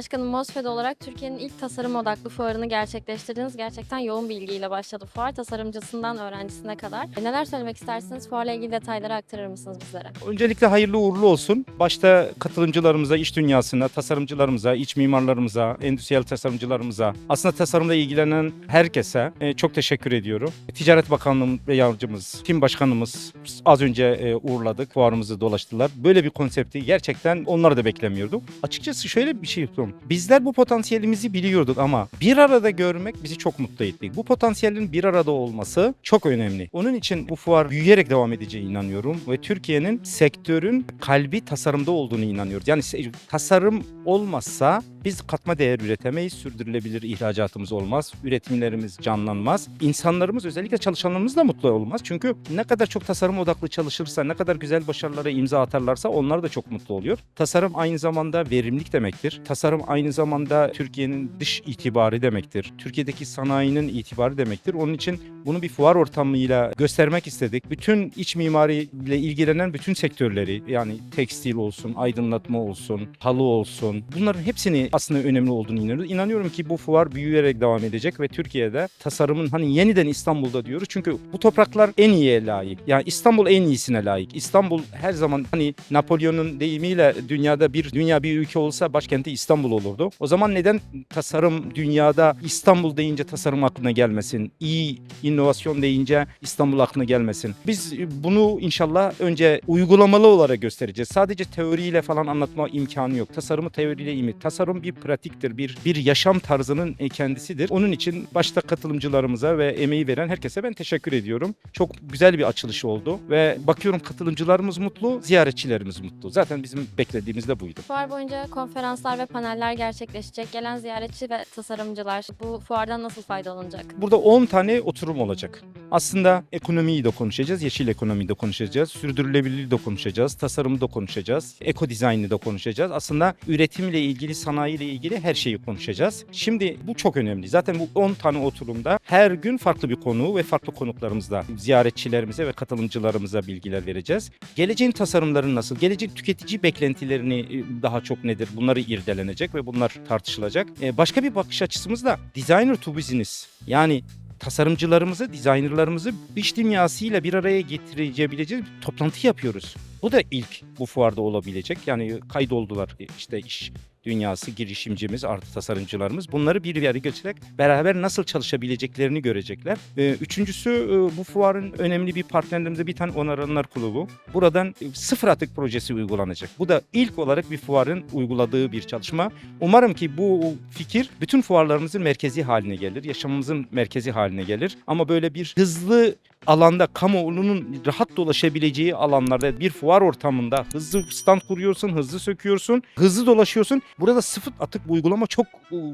Başkanı MOSFED olarak Türkiye'nin ilk tasarım odaklı fuarını gerçekleştirdiniz. Gerçekten yoğun bir ilgiyle başladı fuar. Tasarımcısından öğrencisine kadar. E, Neler söylemek istersiniz? Fuarla ilgili detayları aktarır mısınız bizlere? Öncelikle hayırlı uğurlu olsun. Başta katılımcılarımıza, iş dünyasına, tasarımcılarımıza, iç mimarlarımıza, endüstriyel tasarımcılarımıza, aslında tasarımla ilgilenen herkese e, çok teşekkür ediyorum. Ticaret Bakanlığımız ve yardımcımız, tim başkanımız az önce e, uğurladık, fuarımızı dolaştılar. Böyle bir konsepti gerçekten onları da beklemiyorduk. Açıkçası şöyle bir şey yapıyorum. Bizler bu potansiyelimizi biliyorduk ama bir arada görmek bizi çok mutlu etti. Bu potansiyelin bir arada olması çok önemli. Onun için bu fuar büyüyerek devam edeceğine inanıyorum ve Türkiye'nin sektörün kalbi tasarımda olduğunu inanıyoruz. Yani tasarım olmazsa biz katma değer üretemeyiz, sürdürülebilir ihracatımız olmaz, üretimlerimiz canlanmaz. İnsanlarımız özellikle çalışanlarımız da mutlu olmaz. Çünkü ne kadar çok tasarım odaklı çalışırsa, ne kadar güzel başarılara imza atarlarsa onlar da çok mutlu oluyor. Tasarım aynı zamanda verimlilik demektir. Tasarım aynı zamanda Türkiye'nin dış itibarı demektir. Türkiye'deki sanayinin itibarı demektir. Onun için bunu bir fuar ortamıyla göstermek istedik. Bütün iç mimari ile ilgilenen bütün sektörleri yani tekstil olsun, aydınlatma olsun, halı olsun bunların hepsini aslında önemli olduğunu inanıyoruz. İnanıyorum ki bu fuar büyüyerek devam edecek ve Türkiye'de tasarımın hani yeniden İstanbul'da diyoruz. Çünkü bu topraklar en iyiye layık. Yani İstanbul en iyisine layık. İstanbul her zaman hani Napolyon'un deyimiyle dünyada bir dünya bir ülke olsa başkenti İstanbul olurdu. O zaman neden tasarım dünyada İstanbul deyince tasarım aklına gelmesin? İyi inovasyon deyince İstanbul aklına gelmesin. Biz bunu inşallah önce uygulamalı olarak göstereceğiz. Sadece teoriyle falan anlatma imkanı yok. Tasarımı teoriyle imi. Tasarım bir pratiktir, bir bir yaşam tarzının e, kendisidir. Onun için başta katılımcılarımıza ve emeği veren herkese ben teşekkür ediyorum. Çok güzel bir açılış oldu ve bakıyorum katılımcılarımız mutlu, ziyaretçilerimiz mutlu. Zaten bizim beklediğimiz de buydu. Fuar boyunca konferanslar ve paneller gerçekleşecek. Gelen ziyaretçi ve tasarımcılar bu fuardan nasıl faydalanacak? Burada 10 tane oturum olacak. Aslında ekonomiyi de konuşacağız, yeşil ekonomiyi de konuşacağız, sürdürülebilirliği de konuşacağız, tasarımı da konuşacağız, eko dizaynı da konuşacağız. Aslında üretimle ilgili, sanayiyle ilgili her şeyi konuşacağız. Şimdi bu çok önemli. Zaten bu 10 tane oturumda her gün farklı bir konu ve farklı konuklarımızla ziyaretçilerimize ve katılımcılarımıza bilgiler vereceğiz. Geleceğin tasarımları nasıl? Gelecek tüketici beklentilerini e, daha çok nedir? Bunları irdelenecek ve bunlar tartışılacak. E, Başka bir bakış açısımız da designer to business. Yani tasarımcılarımızı, dizaynerlarımızı iş dünyasıyla bir araya getirebileceğiz bir toplantı yapıyoruz. Bu da ilk bu fuarda olabilecek. Yani kaydoldular işte iş dünyası girişimcimiz artı tasarımcılarımız bunları bir araya getirerek beraber nasıl çalışabileceklerini görecekler. Ee, Üçüncüsü e, bu fuarın önemli bir partnerlerimizde bir tane onaranlar kulübü. Buradan e, sıfır atık projesi uygulanacak. Bu da ilk olarak bir fuarın uyguladığı bir çalışma. Umarım ki bu fikir bütün fuarlarımızın merkezi haline gelir. Yaşamımızın merkezi haline gelir. Ama böyle bir hızlı alanda kamuoyunun rahat dolaşabileceği alanlarda bir fuar ortamında hızlı stand kuruyorsun, hızlı söküyorsun, hızlı dolaşıyorsun. Burada sıfır atık uygulama çok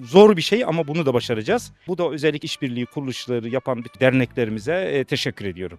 zor bir şey ama bunu da başaracağız. Bu da özellikle işbirliği kuruluşları yapan derneklerimize e, teşekkür ediyorum.